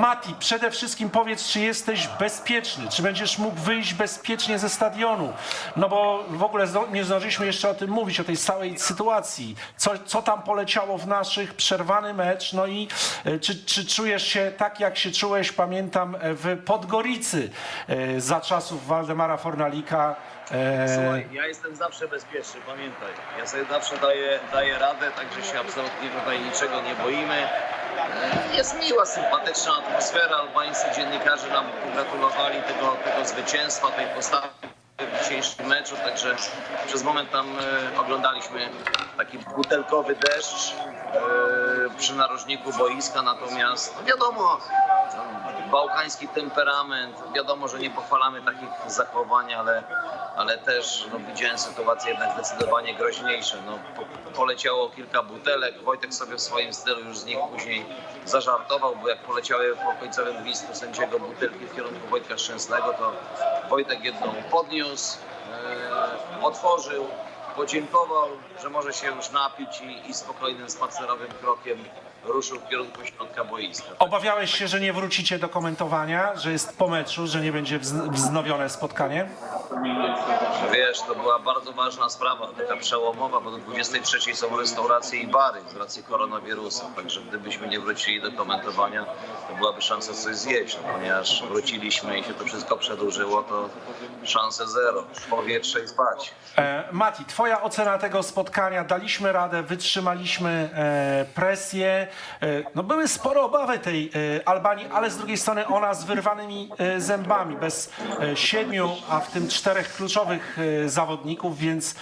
Mati, przede wszystkim powiedz, czy jesteś bezpieczny, czy będziesz mógł wyjść bezpiecznie ze stadionu, no bo w ogóle nie zdążyliśmy jeszcze o tym mówić, o tej całej sytuacji, co, co tam poleciało w naszych, przerwany mecz, no i e, czy, czy czujesz się tak, jak się czułeś, pamiętam, e, w Podgoricy e, za czasów Waldemara Fornalika, Słuchaj, ja jestem zawsze bezpieczny, pamiętaj. Ja sobie zawsze daję, daję radę, także się absolutnie tutaj niczego nie boimy. E, Jest miła, sympatyczna atmosfera. Albańscy dziennikarze nam pogratulowali tego, tego zwycięstwa, tej postawy w dzisiejszym meczu, także przez moment tam e, oglądaliśmy taki butelkowy deszcz e, przy narożniku boiska, natomiast wiadomo, bałkański temperament, wiadomo, że nie pochwalamy takich zachowań, ale, ale też no, widziałem sytuacje jednak zdecydowanie groźniejsze. No, po, poleciało kilka butelek, Wojtek sobie w swoim stylu już z nich później zażartował, bo jak poleciały po końcowym gwizdku sędziego butelki w kierunku Wojtka Szczęsnego, to Wojtek jedną podniósł, e, otworzył, podziękował, że może się już napić i, i spokojnym spacerowym krokiem ruszył w kierunku środka boiska. obawiałeś się, że nie wrócicie do komentowania, że jest po meczu, że nie będzie wz- wznowione spotkanie? Wiesz, to była bardzo ważna sprawa, taka przełomowa, bo do 23 są restauracje i bary z racji koronawirusa. Także gdybyśmy nie wrócili do komentowania, to byłaby szansa coś zjeść. No, ponieważ wróciliśmy i się to wszystko przedłużyło, to szanse zero. Powietrze i spać. E, Mati, twoja ocena tego spotkania, daliśmy radę, wytrzymaliśmy e, presję. E, no były spore obawy tej e, Albanii, ale z drugiej strony ona z wyrwanymi e, zębami, bez siedmiu, a w tym czterech kluczowych zawodników, więc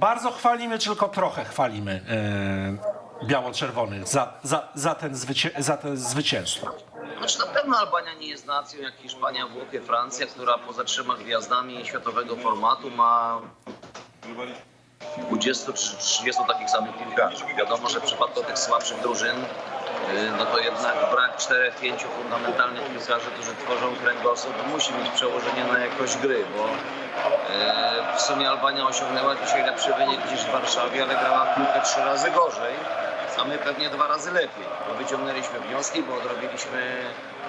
bardzo chwalimy, tylko trochę chwalimy biało-czerwonych za, za, za, ten za ten zwycięstwo. Znaczy na pewno Albania nie jest nacją jak Hiszpania, Włochy, Francja, która poza trzema gwiazdami światowego formatu ma 20 czy 30 takich samych piłkarzy. Wiadomo, że w przypadku tych słabszych drużyn yy, no to jednak brak 4-5 fundamentalnych piłkarzy, którzy tworzą kręgosłup musi mieć przełożenie na jakość gry, bo yy, w sumie Albania osiągnęła dzisiaj lepszy wynik niż w Warszawie, ale grała piłkę trzy razy gorzej, a my pewnie dwa razy lepiej, bo wyciągnęliśmy wnioski, bo odrobiliśmy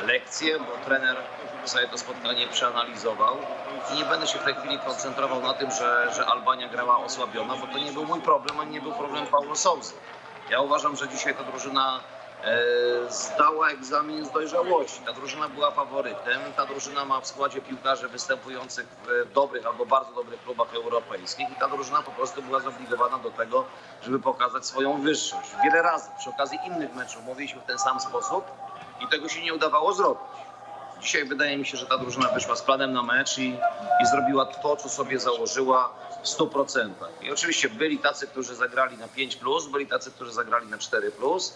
lekcje, bo trener sobie to spotkanie przeanalizował i nie będę się w tej chwili koncentrował na tym, że, że Albania grała osłabiona, bo to nie był mój problem, ani nie był problem Paulo Sousa. Ja uważam, że dzisiaj ta drużyna zdała egzamin z dojrzałości. Ta drużyna była faworytem. Ta drużyna ma w składzie piłkarzy występujących w dobrych albo bardzo dobrych klubach europejskich i ta drużyna po prostu była zobligowana do tego, żeby pokazać swoją wyższość. Wiele razy przy okazji innych meczów mówiliśmy w ten sam sposób i tego się nie udawało zrobić. Dzisiaj wydaje mi się, że ta drużyna wyszła z planem na mecz i, i zrobiła to, co sobie założyła w 100%. I oczywiście byli tacy, którzy zagrali na 5+, byli tacy, którzy zagrali na 4+,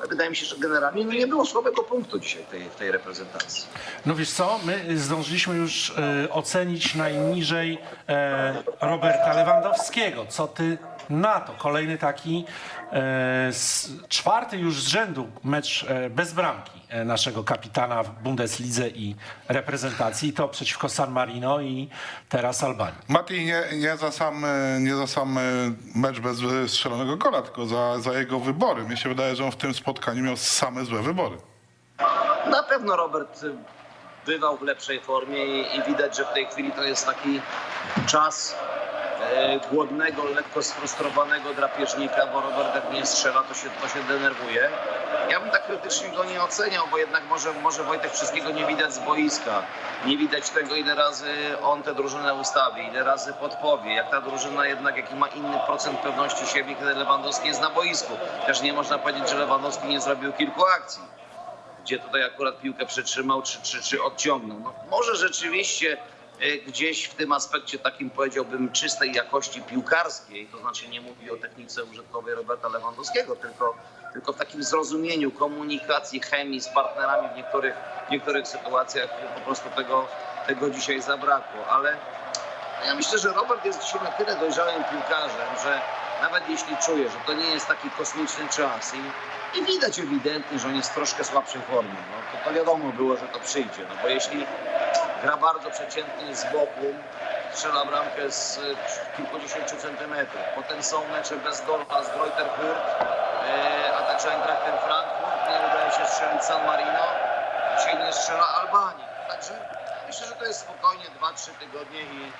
ale wydaje mi się, że generalnie no nie było słabego punktu dzisiaj tej, w tej reprezentacji. No wiesz co, my zdążyliśmy już e, ocenić najniżej e, Roberta Lewandowskiego. Co ty na to? Kolejny taki e, s, czwarty już z rzędu mecz e, bez bramki e, naszego kapitana w Bundeslidze i reprezentacji. To przeciwko San Marino i teraz Albanii. Mati nie, nie, za sam, e, nie za sam e, mecz bez e, strzelonego gola, tylko za, za jego wybory. Mi się wydaje, że on w tym spotkaniu miał same złe wybory. Na pewno Robert y, bywał w lepszej formie i, i widać, że w tej chwili to jest taki czas e, głodnego, lekko sfrustrowanego drapieżnika, bo Robert jak nie strzela, to się, to się denerwuje. Ja bym tak krytycznie go nie oceniał, bo jednak może, może Wojtek wszystkiego nie widać z boiska. Nie widać tego, ile razy on tę drużynę ustawi, ile razy podpowie. Jak ta drużyna jednak, jaki ma inny procent pewności siebie, kiedy Lewandowski jest na boisku. Też nie można powiedzieć, że Lewandowski nie zrobił kilku akcji gdzie tutaj akurat piłkę przytrzymał czy, czy, czy odciągnął. No, może rzeczywiście e, gdzieś w tym aspekcie takim powiedziałbym czystej jakości piłkarskiej, to znaczy nie mówię o technice użytkowej Roberta Lewandowskiego, tylko, tylko w takim zrozumieniu komunikacji, chemii z partnerami w niektórych, niektórych sytuacjach po prostu tego, tego dzisiaj zabrakło, ale ja myślę, że Robert jest dzisiaj na tyle dojrzałym piłkarzem, że nawet jeśli czuje, że to nie jest taki kosmiczny czas i, i widać ewidentnie, że on jest w troszkę słabszej formie, no, to, to wiadomo było, że to przyjdzie. No, bo jeśli gra bardzo przeciętnie z boku, strzela bramkę z kilkudziesięciu centymetrów, potem są mecze bez Dorfa z Greuther Fürth, e, a także Eintrachtem Frankfurt, nie udaje się strzelić San Marino, strzela Albanii. Także myślę, że to jest spokojnie 2-3 tygodnie i,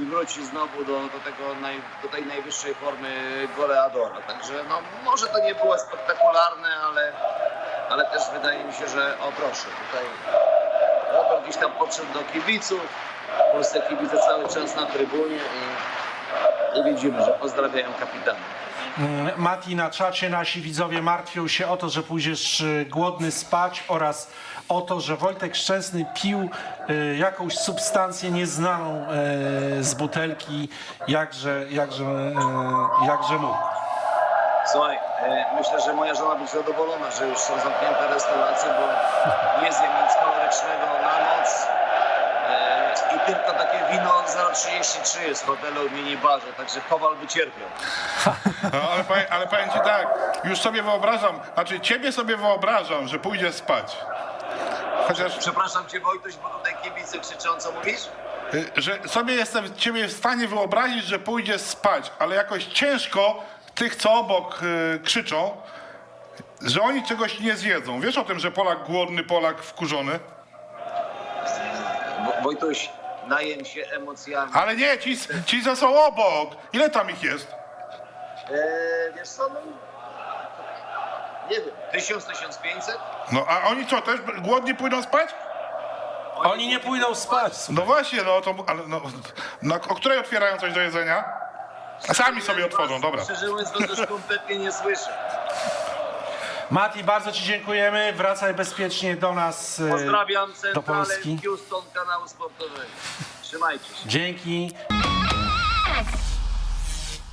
i wróci znowu do, do, tego naj, do tej najwyższej formy goleadora. Także no, może to nie było spektakularne, ale, ale też wydaje mi się, że o proszę, tutaj Gdzieś tam podszedł do kibiców. W Polsce kibice cały czas na trybunie i, i widzimy, że pozdrawiają kapitana. Mm, Mati, na czacie nasi widzowie martwią się o to, że pójdziesz y, głodny spać oraz o to, że Wojtek Szczęsny pił y, jakąś substancję nieznaną y, z butelki, jakże, jakże, jakże mógł. Słuchaj, e, myślę, że moja żona będzie zadowolona, że już są zamknięte restauracje, bo nie zjem nic kalorycznego na noc. E, I tylko takie wino 0,33 jest w hotelu w minibarze, także Kowal by cierpiał. No, ale, powiem, ale powiem ci tak, już sobie wyobrażam, znaczy ciebie sobie wyobrażam, że pójdziesz spać. Chociaż, Przepraszam cię Wojtuś, bo tutaj kibice krzyczą, co mówisz? y, że sobie jestem ciebie w stanie wyobrazić, że pójdziesz spać, ale jakoś ciężko tych, co obok y, krzyczą, że oni czegoś nie zjedzą. Wiesz o tym, że Polak głodny, Polak wkurzony? Wo- Wojtuś, najem się emocjami. Ale nie, ci, ci co są obok. Ile tam ich jest? E, wiesz co, no, nie wiem, 1000, 1500? No a oni co, też głodni pójdą spać? Oni nie pójdą spać. No właśnie, no to, ale no, no, o której otwierają coś do jedzenia? A sami sobie otworzą, dobra. Mówiąc, to też kompletnie nie słyszę. Mati, bardzo Ci dziękujemy. Wracaj bezpiecznie do nas. y, Pozdrawiam do centralę Polski. Houston kanału sportowego. Trzymajcie się. Dzięki.